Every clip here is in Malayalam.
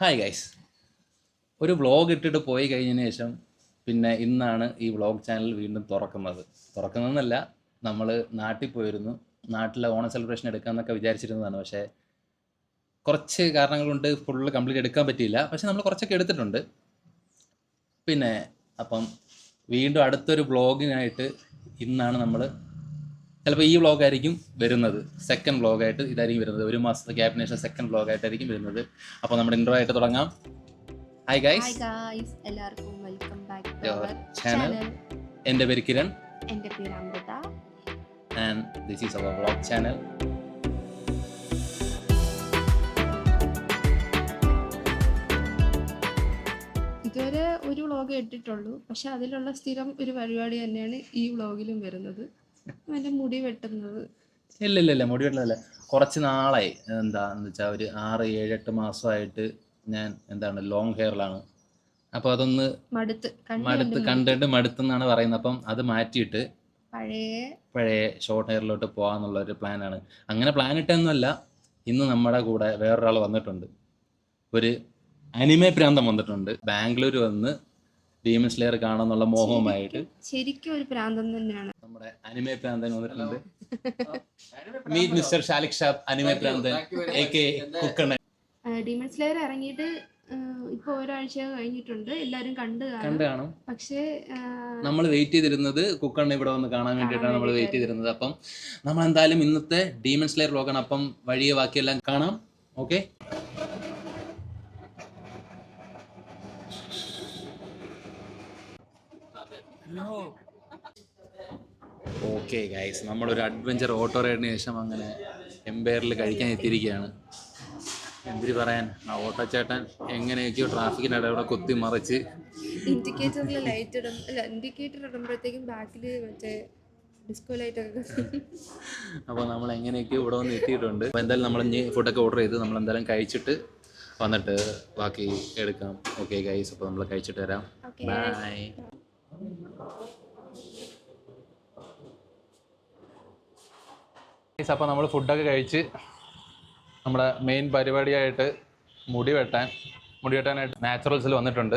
ഹായ് ഗൈസ് ഒരു വ്ളോഗ് ഇട്ടിട്ട് പോയി കഴിഞ്ഞതിന് ശേഷം പിന്നെ ഇന്നാണ് ഈ വ്ളോഗ് ചാനൽ വീണ്ടും തുറക്കുന്നത്. തുറക്കുന്നതെന്നല്ല നമ്മൾ നാട്ടിൽ പോയിരുന്നു. നാട്ടിലെ ഓണം സെലിബ്രേഷൻ എടുക്കാമെന്നൊക്കെ വിചാരിച്ചിരുന്നതാണ്. പക്ഷേ കുറച്ച് കാരണങ്ങൾ കൊണ്ട് ഫുള്ള് കംപ്ലീറ്റ് എടുക്കാൻ പറ്റിയില്ല. പക്ഷേ നമ്മൾ കുറച്ചൊക്കെ എടുത്തിട്ടുണ്ട്. പിന്നെ അപ്പം വീണ്ടും അടുത്തൊരു വ്ളോഗിനായിട്ട് ഇന്നാണ് നമ്മൾ ചിലപ്പോൾ ഈ വ്ളോഗായിരിക്കും വരുന്നത്. സെക്കൻഡ് വ്ളോഗായിട്ട് ഇതായിരിക്കും വരുന്നത്. ഒരു മാസത്തെ ഗ്യാപ്പിന് ശേഷം സെക്കൻഡ് വ്ളോഗായിട്ടായിരിക്കും വരുന്നത്. അപ്പോൾ നമ്മുടെ ഇൻട്രോ ആയിട്ട് തുടങ്ങാം. ഹായ് ഗൈസ് എല്ലാവർക്കും വെൽക്കം ബാക്ക് ചാനൽ എന്റെ പേര് കിരൺ. എന്റെ പേര് Amrutha. And this is our vlog channel ഇതുവരെ ഒരു വ്ളോഗ് ഇട്ടിട്ടുള്ളൂ. പക്ഷെ അതിലുള്ള സ്ഥിരം ഒരു പരിപാടി തന്നെയാണ് ഈ വ്ളോഗിലും വരുന്നത്. എന്റെ മുടി വെട്ടുന്നത്. ഇല്ല ഇല്ല ഇല്ല മുടി വെട്ടുന്നതല്ല. കുറച്ച് നാളായി. എന്താന്ന് വെച്ചാൽ ഒരു ആറ് ഏഴ് എട്ട് മാസമായിട്ട് ഞാൻ എന്താണ് ലോങ് ഹെയറിലാണ് അപ്പൊ അതൊന്ന് മടുത്ത് കണ്ടിട്ട് മടുത്തെന്നാണ് പറയുന്നത്. അപ്പം അത് മാറ്റിയിട്ട് പഴയ പഴയ ഷോർട്ട് ഹെയറിലോട്ട് പോകാന്നുള്ള ഒരു പ്ലാനാണ് അങ്ങനെ പ്ലാൻ ഇട്ടൊന്നുമല്ല ഇന്ന് നമ്മുടെ കൂടെ വേറൊരാൾ വന്നിട്ടുണ്ട്. ഒരു അനിമേ പ്രാന്തം വന്നിട്ടുണ്ട്. ബാംഗ്ലൂർ വന്ന് ഡീമൻ സ്ലെയർ കാണാന്നുള്ള മോഹവുമായിട്ട് ശരിക്കും ഒരു പ്രാന്തം തന്നെയാണ്. നമ്മുടെ അനിമേ പ്രാന്തൻ വന്നിട്ടുണ്ട്. മീറ്റ് മിസ്റ്റർ ഷാലിക് ഷാബ് anime പ്രാന്തൻ A K Kukkannan demon slayer ഇറങ്ങിയിട്ട് ഇപ്പൊ ഒരാഴ്ച കഴിഞ്ഞിട്ടുണ്ട്. എല്ലാരും കണ്ടു കാണും. കണ്ടു കാണും. പക്ഷേ നമ്മൾ വെയിറ്റ് ചെയ്തിരുന്നത് കുക്കണ്ണ ഇവിടെ വന്ന് കാണാൻ വേണ്ടിയിട്ടാണ് നമ്മൾ വെയിറ്റ് ചെയ്തിരുന്നത്. അപ്പം നമ്മൾ എന്തായാലും ഇന്നത്തെ ഡീമൺ സ്ലെയർ വ്ലോഗാണ് അപ്പം വഴിയെ ബാക്കിയെല്ലാം കാണാം. ഓക്കെ ഓക്കെ ഗൈസ് നമ്മളൊരു അഡ്വഞ്ചർ ഓട്ടോ റൈഡിന് ശേഷം അങ്ങനെ എംപയറിൽ കഴിക്കാൻ എത്തിയിരിക്കുകയാണ്. എന്തിരി പറയാൻ? ആ ഓട്ടോ ചേട്ടൻ എങ്ങനെയൊക്കെയോ ട്രാഫിക്കിനിടെ അവിടെ കുത്തി മറിച്ച് ഇൻഡിക്കേറ്ററിൽ ലൈറ്റ് ഇടും. അല്ല ഇൻഡിക്കേറ്റർ ഇടുമ്പോഴത്തേക്കും ബാക്കിൽ മറ്റേ ഡിസ്കോ ലൈറ്റ് ഒക്കെ അപ്പോൾ നമ്മൾ എങ്ങനെയൊക്കെയോ ഇവിടെ വന്ന് എത്തിയിട്ടുണ്ട്. അപ്പോൾ എന്തായാലും നമ്മൾ ഇനി ഫുഡൊക്കെ ഓർഡർ ചെയ്ത് നമ്മൾ എന്തായാലും കഴിച്ചിട്ട് വന്നിട്ട് ബാക്കി എടുക്കാം. ഓക്കെ ഗൈസ് അപ്പോൾ നമ്മൾ കഴിച്ചിട്ട് വരാം. ബൈ അപ്പോൾ നമ്മൾ ഫുഡൊക്കെ കഴിച്ച് നമ്മുടെ മെയിൻ പരിപാടിയായിട്ട് മുടി വെട്ടാൻ മുടി വെട്ടാനായിട്ട് നാച്ചുറൽസിൽ വന്നിട്ടുണ്ട്.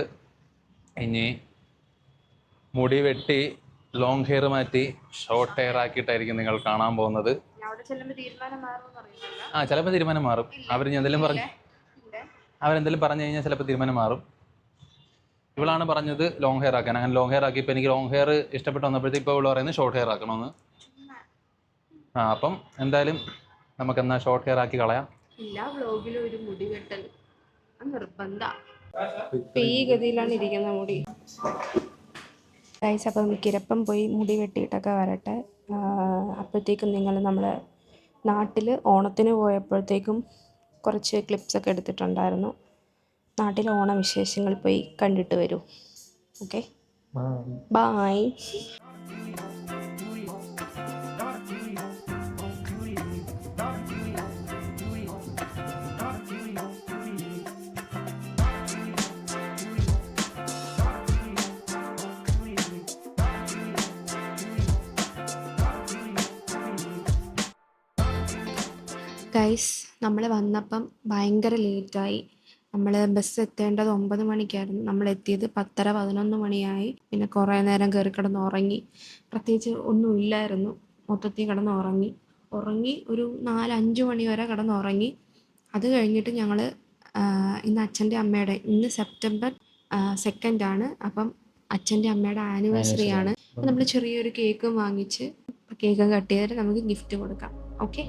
ഇനി മുടി വെട്ടി ലോങ് ഹെയർ മാറ്റി ഷോർട്ട് ഹെയർ ആക്കിയിട്ടായിരിക്കും നിങ്ങൾ കാണാൻ പോകുന്നത്. ആ ചിലപ്പോൾ തീരുമാനം മാറും. അവർ എന്തെങ്കിലും പറഞ്ഞു അവരെന്തെങ്കിലും പറഞ്ഞു കഴിഞ്ഞാൽ ചിലപ്പോൾ തീരുമാനം മാറും. ഇവളാണ് പറഞ്ഞത് ലോങ് ഹെയർ ആക്കാൻ. അങ്ങനെ ലോങ് ഹെയർ ആക്കി ഇപ്പോൾ എനിക്ക് ലോങ് ഹെയർ ഇഷ്ടപ്പെട്ട് വന്നപ്പോഴത്തേക്ക് ഇപ്പോൾ ഇവൾ പറയുന്നത് ഷോർട്ട് ഹെയർ ആക്കണമെന്ന്. ആ അപ്പം എന്തായാലും നമുക്ക് എന്നാൽ ഷോർട്ട് ഹെയർ ആക്കി കളയാം. എല്ലാ വ്ലോഗിലും ഒരു മുടി കെട്ടൽ. അത് നിർബന്ധ. ഇപ്പൊ ഈ ഗതിയിലാണ് ഇരിക്കുന്ന മുടി. ഗൈസ് അപ്പം കിരപ്പം പോയി മുടി വെട്ടിയിട്ടൊക്കെ വരട്ടെ. അപ്പോഴത്തേക്കും നിങ്ങൾ നമ്മളെ നാട്ടിൽ ഓണത്തിന് പോയപ്പോഴത്തേക്കും കുറച്ച് ക്ലിപ്സൊക്കെ എടുത്തിട്ടുണ്ടായിരുന്നു. നാട്ടിലെ ഓണ വിശേഷങ്ങൾ പോയി കണ്ടിട്ട് വരൂ. ഓക്കെ? ബായ്. ഗൈസ് നമ്മൾ വന്നപ്പം ഭയങ്കര ലേറ്റായി നമ്മൾ ബസ് എത്തേണ്ടത് ഒമ്പത് മണിക്കായിരുന്നു. നമ്മൾ എത്തിയത് പത്തര പതിനൊന്ന് മണിയായി. പിന്നെ കുറേ നേരം കയറി കിടന്ന് ഉറങ്ങി. പ്രത്യേകിച്ച് ഒന്നും ഇല്ലായിരുന്നു. മൊത്തത്തിൽ കിടന്ന് ഉറങ്ങി. ഉറങ്ങി ഒരു നാല് അഞ്ച് മണി വരെ കിടന്ന് ഉറങ്ങി. അത് കഴിഞ്ഞിട്ട് ഞങ്ങൾ ഇന്ന് അച്ഛന്റെ അമ്മയുടെ ഇന്ന് സെപ്റ്റംബർ സെക്കൻഡ് ആണ്. അപ്പം അച്ഛന്റെ അമ്മയുടെ ആനിവേഴ്സറി ആണ്. നമ്മൾ ചെറിയൊരു കേക്കും വാങ്ങിച്ച് കേക്ക് കട്ട് ചെയ്തിട്ട് നമുക്ക് ഗിഫ്റ്റ് കൊടുക്കാം. ഓക്കെ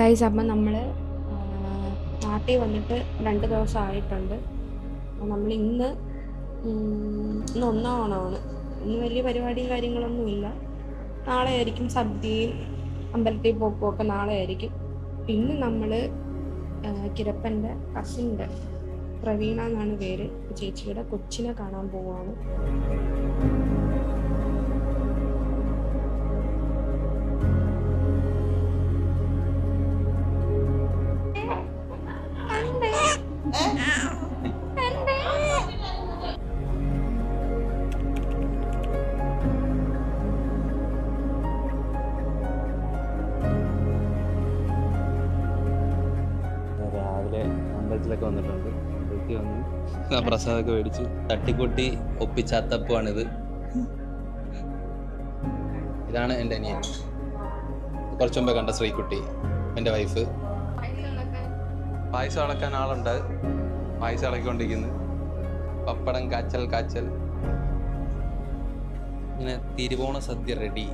ഗൈസ് അപ്പം നമ്മൾ നാട്ടിൽ വന്നിട്ട് രണ്ട് ദിവസം ആയിട്ടുണ്ട് നമ്മൾ ഇന്ന് ഇന്ന് ഒന്നാം ഓണമാണ് ഇന്ന് വലിയ പരിപാടിയും കാര്യങ്ങളൊന്നുമില്ല നാളെ ആയിരിക്കും സദ്യയും അമ്പലത്തിൽ പോക്കും ഒക്കെ നാളെ ആയിരിക്കും പിന്നെ നമ്മൾ കിരപ്പന്റെ കസിന്റെ പ്രവീണ എന്നാണ് പേര്. ചേച്ചിയുടെ കൊച്ചിനെ കാണാൻ പോവാണ്. ബസ്സിലൊക്കെ വന്നിട്ടുണ്ട്. അതൊക്കെ വന്ന്. പ്രസാദൊക്കെ മേടിച്ചു. തട്ടിക്കൂട്ടി ഒപ്പിച്ച അത്തപ്പമാണിത് ഇതാണ് എന്റെ അനിയൻ. കുറച്ച് മുമ്പേ കണ്ട ശ്രീകുട്ടി എന്റെ വൈഫ്. പായസം അളക്കാൻ ആളുണ്ട്. പായസം ഇളക്കിക്കൊണ്ടിരിക്കുന്നു. പപ്പടം കാച്ചൽ കാച്ചൽ. ഇങ്ങനെ തിരുവോണ സദ്യ റെഡി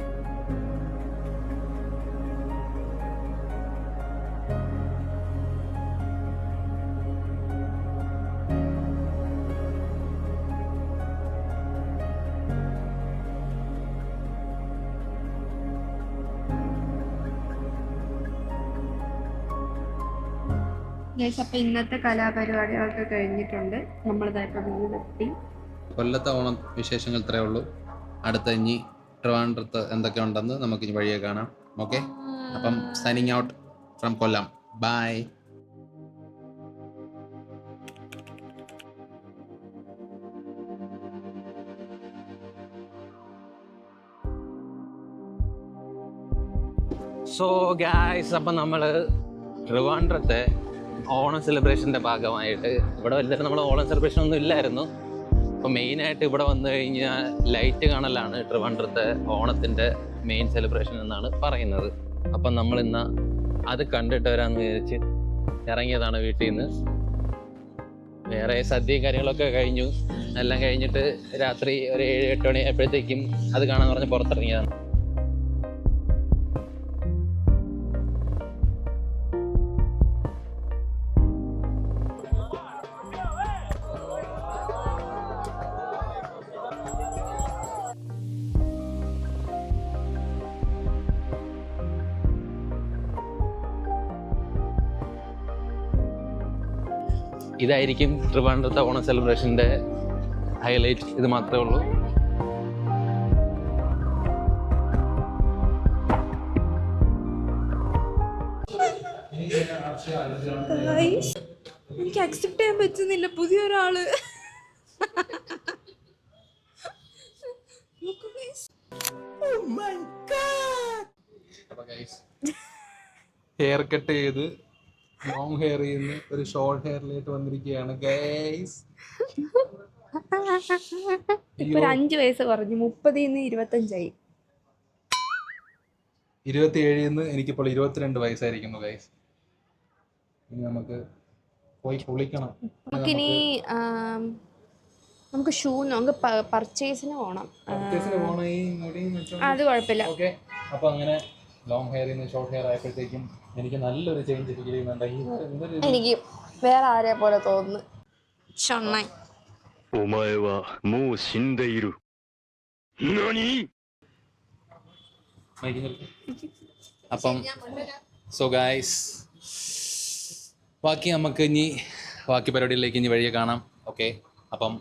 ഗൈസ് അപ്പോൾ ഇന്നത്തെ കലാപരിപാടികളൊക്കെ കഴിഞ്ഞിട്ടുണ്ട്. നമ്മളിതാ ഇപ്പോൾ വീടെത്തി കൊല്ലത്തെ ഓണം വിശേഷങ്ങൾ ഇത്രയേ ഉള്ളൂ. അടുത്ത ഇനി ട്രിവാൻഡ്രത്ത് എന്തൊക്കെ ഉണ്ടെന്ന് നമുക്ക് ഇനി വഴിയെ കാണാം. ഓക്കെ? അപ്പം signing out from Kollam. Bye so guys അപ്പം നമ്മൾ ട്രിവാൻഡ്രത്തെ ഓണം സെലിബ്രേഷന്റെ ഭാഗമായിട്ട്. ഇവിടെ വലുതായിട്ട് നമ്മൾ ഓണം സെലിബ്രേഷൻ ഒന്നും ഇല്ലായിരുന്നു. അപ്പോൾ മെയിനായിട്ട് ഇവിടെ വന്നു കഴിഞ്ഞാൽ ലൈറ്റ് കാണലാണ് ട്രിവാൻഡ്രത്തെ ഓണത്തിന്റെ മെയിൻ സെലിബ്രേഷൻ എന്നാണ് പറയുന്നത്. അപ്പം നമ്മൾ ഇന്ന് അത് കണ്ടിട്ട് വരാമെന്ന് വിചാരിച്ച് ഇറങ്ങിയതാണ് വീട്ടിൽ നിന്ന് വേറെ സദ്യയും കാര്യങ്ങളൊക്കെ കഴിഞ്ഞു. എല്ലാം കഴിഞ്ഞിട്ട് രാത്രി ഒരു ഏഴ് എട്ട് മണി എപ്പോഴത്തേക്കും അത് കാണാൻ പറഞ്ഞ് പുറത്തിറങ്ങിയതാണ്. ഇതായിരിക്കും ട്രിവാൻഡ്രത്തെ ഓണം സെലിബ്രേഷന്റെ ഹൈലൈറ്റ് ഇത് മാത്രമേ ഉള്ളൂ. എനിക്ക് അക്സെപ്റ്റ് ചെയ്യാൻ പറ്റുന്നില്ല. പുതിയൊരാൾ. ഹെയർ കട്ട് ചെയ്ത് ലോങ് ഹെയർ ചെയ്യുന്ന ഒരു ഷോർട്ട് ഹെയറിലേക്ക് വന്നിരിക്കുകയാണ്. ഗൈസ് ഇപ്പൊ ഒരു അഞ്ചു വയസ്സ് കുറഞ്ഞു. മുപ്പതിൽ നിന്ന് ഇരുപത്തഞ്ചായി. ഇരുപത്തി ഏഴിൽ നിന്ന് എനിക്കിപ്പോൾ ഇരുപത്തിരണ്ട് വയസ്സായിരിക്കുന്നു ഗൈസ് ഇനി നമുക്ക് പോയി കുളിക്കണം. നമുക്കിനി നമുക്ക് ഷൂ നമുക്ക് പർച്ചേസിന് പോകണം അത് കുഴപ്പമില്ല. ഓക്കെ അപ്പൊ അങ്ങനെ ലോങ് ഹെയറിൽ നിന്ന് ഷോർട്ട് ഹെയർ ആയപ്പോഴത്തേക്കും എനിക്ക് നല്ലൊരു ചേഞ്ച് ഫീൽ ചെയ്യുന്നുണ്ട് ഈ എന്തൊരു ഇത്? എനിക്ക് വേറെ ആരെ പോലെ തോന്നുന്നു ചൊണ്ണായി お前はもう死んでいる。何 മൈക്കിൽ നിർത്ത്. അപ്പം സോ ഗായ്സ് ബാക്കി നമുക്ക് ഇനി ബാക്കി പരിപാടിയിലേക്ക് ഇനി വഴിയെ കാണാം ഓക്കെ അപ്പം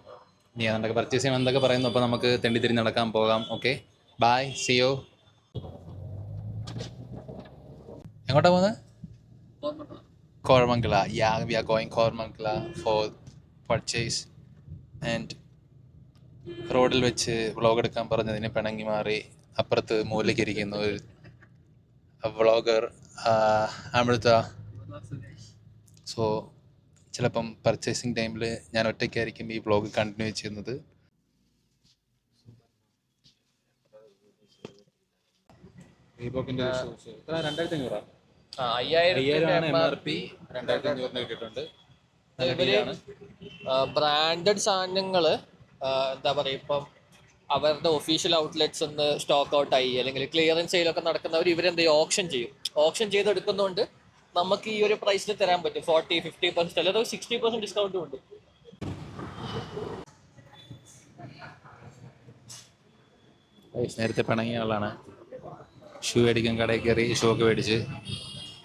നീ എന്തൊക്കെ പർച്ചേസ് ചെയ്യണം എന്തൊക്കെ പറയുന്നു അപ്പോൾ നമുക്ക് തെണ്ടി തിരിഞ്ഞ് നടക്കാൻ പോകാം ഓക്കെ ബായ് സിയോ എങ്ങോട്ടാ പോകുന്നത് Kozhamangala ya we are going Kozhamangala for purchase and റോഡിൽ വെച്ച് വ്ളോഗ് എടുക്കാൻ പറഞ്ഞതിന് പിണങ്ങി മാറി അപ്പുറത്ത് മൂലയ്ക്ക് ഇരിക്കുന്ന ഒരു വ്ളോഗർ അമൃത. സോ ചിലപ്പം പർച്ചേസിങ് ടൈമിൽ ഞാൻ ഒറ്റയ്ക്കായിരിക്കും ഈ വ്ളോഗ് കണ്ടിന്യൂ ചെയ്യുന്നത്. രണ്ടായിരത്തി അഞ്ഞൂറാ അയ്യായിരമാണ് എം ആർ പി രണ്ടായിരത്തി അഞ്ഞൂറിന് കിട്ടിയിട്ടുണ്ട്. ബ്രാൻഡഡ് സാധനങ്ങൾ എന്താ പറയുക ഇപ്പം അവരുടെ ഒഫീഷ്യൽ ഔട്ട്ലെറ്റ്സ് ഒന്ന് സ്റ്റോക്ക് ഔട്ട് ആയി അല്ലെങ്കിൽ ക്ലിയറൻസ് സെയിലൊക്കെ നടക്കുന്നവർ ഇവരെന്ത് ഓപ്ഷൻ ചെയ്യും. ഓപ്ഷൻ ചെയ്തെടുക്കുന്നതുകൊണ്ട് നമുക്ക് ഈ ഒരു പ്രൈസിൽ തരാൻ പറ്റും. ഫോർട്ടി ഫിഫ്റ്റി പെർസെന്റ് അല്ലെങ്കിൽ സിക്സ്റ്റി പെർസെന്റ് ഡിസ്കൗണ്ടും ഉണ്ട്. നേരത്തെ പിണങ്ങിയ ആളാണ്. ഷൂ മേടിക്കാൻ കടയിൽ കയറി ഷൂ ഒക്കെ മേടിച്ച്.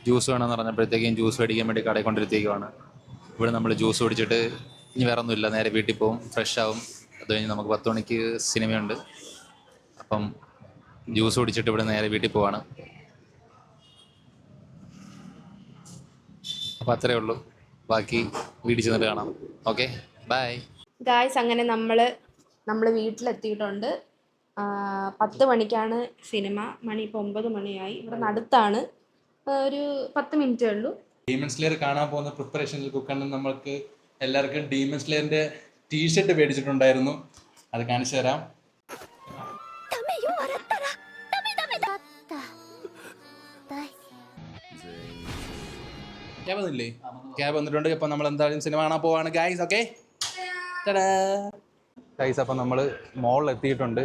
ജ്യൂസ് വേണമെന്ന് പറഞ്ഞപ്പോഴത്തേക്കും ജ്യൂസ് മേടിക്കാൻ വേണ്ടി കടയിൽ കൊണ്ടിരുത്തേക്കുവാണ് ഇവിടെ നമ്മൾ ജ്യൂസ് കുടിച്ചിട്ട് ഇനി വേറെ ഒന്നുമില്ല നേരെ വീട്ടിൽ പോകും ഫ്രഷ് ആവും. അത് കഴിഞ്ഞ് നമുക്ക് പത്ത് മണിക്ക് സിനിമയുണ്ട്. അപ്പം ജ്യൂസ് കുടിച്ചിട്ട് ഇവിടെ നേരെ വീട്ടിൽ പോവാണ്. അപ്പം അത്രേ ഉള്ളൂ. ബാക്കി വീട്ടിൽ ചെന്നിട്ട് കാണാം. Okay bye. ഗായ്സ് അങ്ങനെ നമ്മൾ നമ്മൾ വീട്ടിലെത്തിയിട്ടുണ്ട്. പത്ത് മണിക്കാണ് സിനിമ. മണി ഇപ്പോൾ ഒമ്പത് മണിയായി. ഇവിടെ നടുത്താണ്. ഒരു പത്ത് മിനിറ്റേ ഉള്ളൂ. ഡീമൺ സ്ലെയർ കാണാൻ പോകുന്ന പ്രിപ്പറേഷനിൽ കുക്കണ്ണൻ നമ്മൾക്ക് എല്ലാവർക്കും ഡീമൺ സ്ലെയറിന്റെ ടീഷർട്ട് മേടിച്ചിട്ടുണ്ടായിരുന്നു. അത് കാണിച്ചു തരാം. ക്യാബ് വന്നില്ലേ? ക്യാബ് വന്നിട്ടുണ്ട്. ഇപ്പം നമ്മൾ എന്തായാലും സിനിമ കാണാൻ പോവാണ് ഗൈസ് ഓക്കെ ഗൈസ് അപ്പം നമ്മൾ മോളിൽ എത്തിയിട്ടുണ്ട്.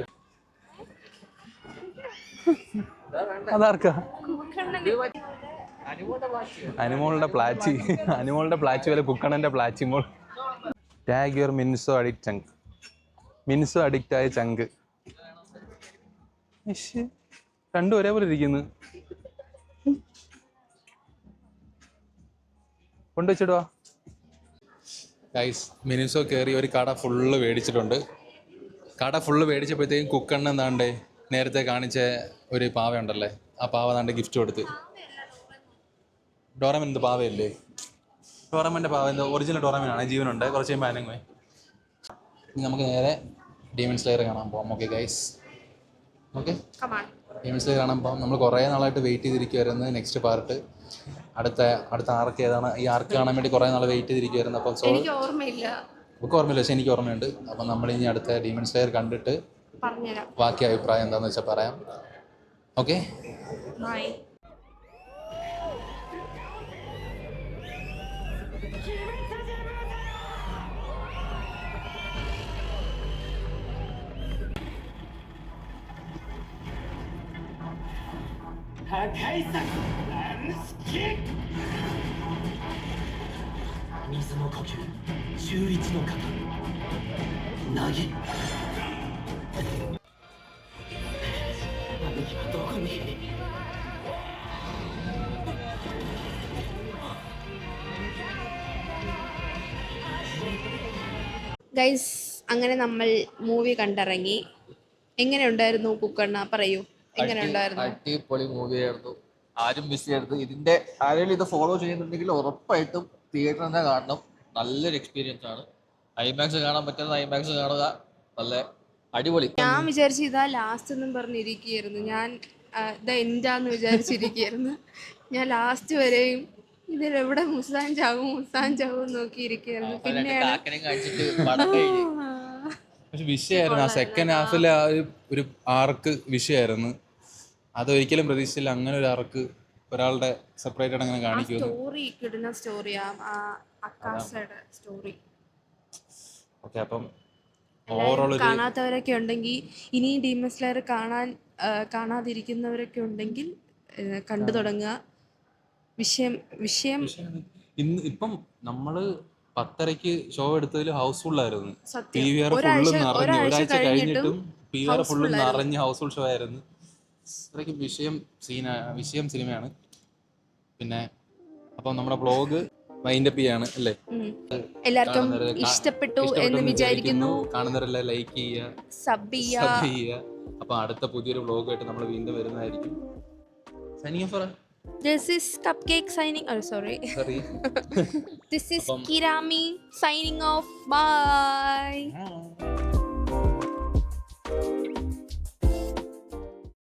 അതാർക്കാ? അനിമോളുടെ പ്ലാച്ചി. അനുമോളുടെ പ്ലാച്ചി വരെ കുക്കണന്റെ പ്ലാച്ചി മോൾ. ടാഗ് യുവർ മിൻസോ അഡിക്റ്റ് ചങ്ക് മിൻസോ അഡിക്റ്റ് ആയ ചങ്ക്. രണ്ടും ഒരേപോലെ ഇരിക്കുന്നു. കൊണ്ടുവച്ചിടുവാ? ഗൈസ് മിനിസോ കയറി ഒരു കട ഫുള്ള് മേടിച്ചിട്ടുണ്ട്. കട ഫുള്ള് മേടിച്ചപ്പോഴത്തേക്കും കുക്കണ്ണ എന്താണ്ടേ നേരത്തെ കാണിച്ച ഒരു പാവ ഉണ്ടല്ലേ ആ പാവ താണ്ട് ഗിഫ്റ്റ് കൊടുത്ത്. ഡോറമൻ എന്ത് പാവയല്ലേ? ഡോറമന്റെ പാവ എന്താ ഒറിജിനൽ ഡോറമനാണ് ജീവനുണ്ട്. കുറച്ച് കഴിയുമ്പോൾ അനങ്ങുമേ ഇനി നമുക്ക് നേരെ ഡീമൺ സ്ലെയർ കാണാൻ പോകാം okay guys okay come on demon slayer കാണാൻ പോകാം നമ്മൾ കുറേ നാളായിട്ട് വെയിറ്റ് ചെയ്തിരിക്കുമായിരുന്നു നെക്സ്റ്റ് പാർട്ട് അടുത്ത അടുത്ത ആർക്ക് ഏതാണ്? ഈ ആർക്ക് കാണാൻ വേണ്ടി കുറേ നാൾ വെയിറ്റ് ചെയ്തിരിക്കുമായിരുന്നു അപ്പോൾ സോ ഓർമ്മയില്ല. നമുക്ക് ഓർമ്മയില്ല പക്ഷെ എനിക്ക് ഓർമ്മയുണ്ട്. അപ്പം നമ്മൾ ഇനി അടുത്ത ഡീമൺ സ്ലെയർ കണ്ടിട്ട് ബാക്കി അഭിപ്രായം എന്താണെന്ന് വെച്ചാൽ പറയാം. ഓക്കെ ഹായ് ഗൈസ് അങ്ങനെ നമ്മൾ മൂവി കണ്ടിറങ്ങി. എങ്ങനെ ഉണ്ടായിരുന്നു? കുക്കണ്ണ പറയൂ. എങ്ങനെ ഉണ്ടായിരുന്നു. അടിപൊളി മൂവിയായിരുന്നു ആരും മിസ് ചെയ്യരുത്. ഇതിന്റെ ആരെങ്കിലും ഇത് ഫോളോ ചെയ്യുന്നുണ്ടെങ്കിൽ ഉറപ്പായിട്ടും തിയേറ്റർ തന്നെ കാണണം. നല്ലൊരു എക്സ്പീരിയൻസ് ആണ്. ഐമാക്സ് കാണാൻ പറ്റുന്ന ഐമാക്സ് കാണുക. നല്ല അടിപൊളി. ഞാൻ വിചാരിച്ചു ഇതാ ലാസ്റ്റ് എന്നും പറഞ്ഞിരിക്കുകയായിരുന്നു. ഞാൻ ഇതാ എന്താന്ന് വിചാരിച്ചിരിക്കുകയായിരുന്നു. ഞാൻ ലാസ്റ്റ് വരെയും ഇതിലെവിടെ മുസാൻ ചാവും മുസാൻ ചാവും നോക്കിയിരിക്കുകയായിരുന്നു. പിന്നെ വിഷയായിരുന്നു ആ. സെക്കൻഡ് ഹാഫിലെ ആ ഒരു ഒരു ആർക്ക് വിഷയമായിരുന്നു. അതൊരിക്കലും പ്രതീക്ഷിച്ചില്ല. അങ്ങനെ ഒരു അറക്ക് ഒരാളുടെ സെപ്പറേറ്റ് ആയിട്ട് അങ്ങനെ കാണിക്കുമെന്ന്. സ്റ്റോറി കിടുന്ന സ്റ്റോറിയാ ആ അക്കാസയുടെ സ്റ്റോറി ഓക്കെ അപ്പം ഓവറോൾ കാണാത്തവരൊക്കെ ഉണ്ടെങ്കിൽ ഇനി ഡീമസ് ലെയർ കാണാൻ കാണാതിരിക്കുന്നവരൊക്കെ ഉണ്ടെങ്കിൽ കണ്ടു തുടങ്ങുക. വിഷയം വിഷയം ഇന്ന് ഇപ്പം നമ്മൾ പത്തരക്ക് ഷോ എടുത്തതിൽ ഹൗസ്ഫുൾ ആയിരുന്നു പി വി ആർ ഫുള്ള് നിറഞ്ഞു ഒരാഴ്ച കഴിഞ്ഞിട്ടും പി വി ആർ ഫുള്ള് നിറഞ്ഞ് ഹൗസ് നിറഞ്ഞ് ഹൗസ്ഫുൾ ഷോ ആയിരുന്നു. അത്രയ്ക്ക് വിഷയം സീന വിഷയം സിനിമയാണ്. പിന്നെ അപ്പം നമ്മുടെ ബ്ലോഗ് മൈൻഡപ്പ് ചെയ്യാണ് അല്ലേ? എല്ലാവർക്കും ഇഷ്ടപ്പെട്ടു എന്ന് വിചാരിക്കുന്നു. കാണുന്നവരല്ല ലൈക്ക് ചെയ്യുക സബ് ചെയ്യുക. അപ്പൊ അടുത്ത പുതിയൊരു വ്ളോഗായിട്ട് നമ്മൾ വീണ്ടും വരുന്നതായിരിക്കും. Signing for This is cake signing oh sorry. Sorry. this is Kirami signing off. Bye. Bye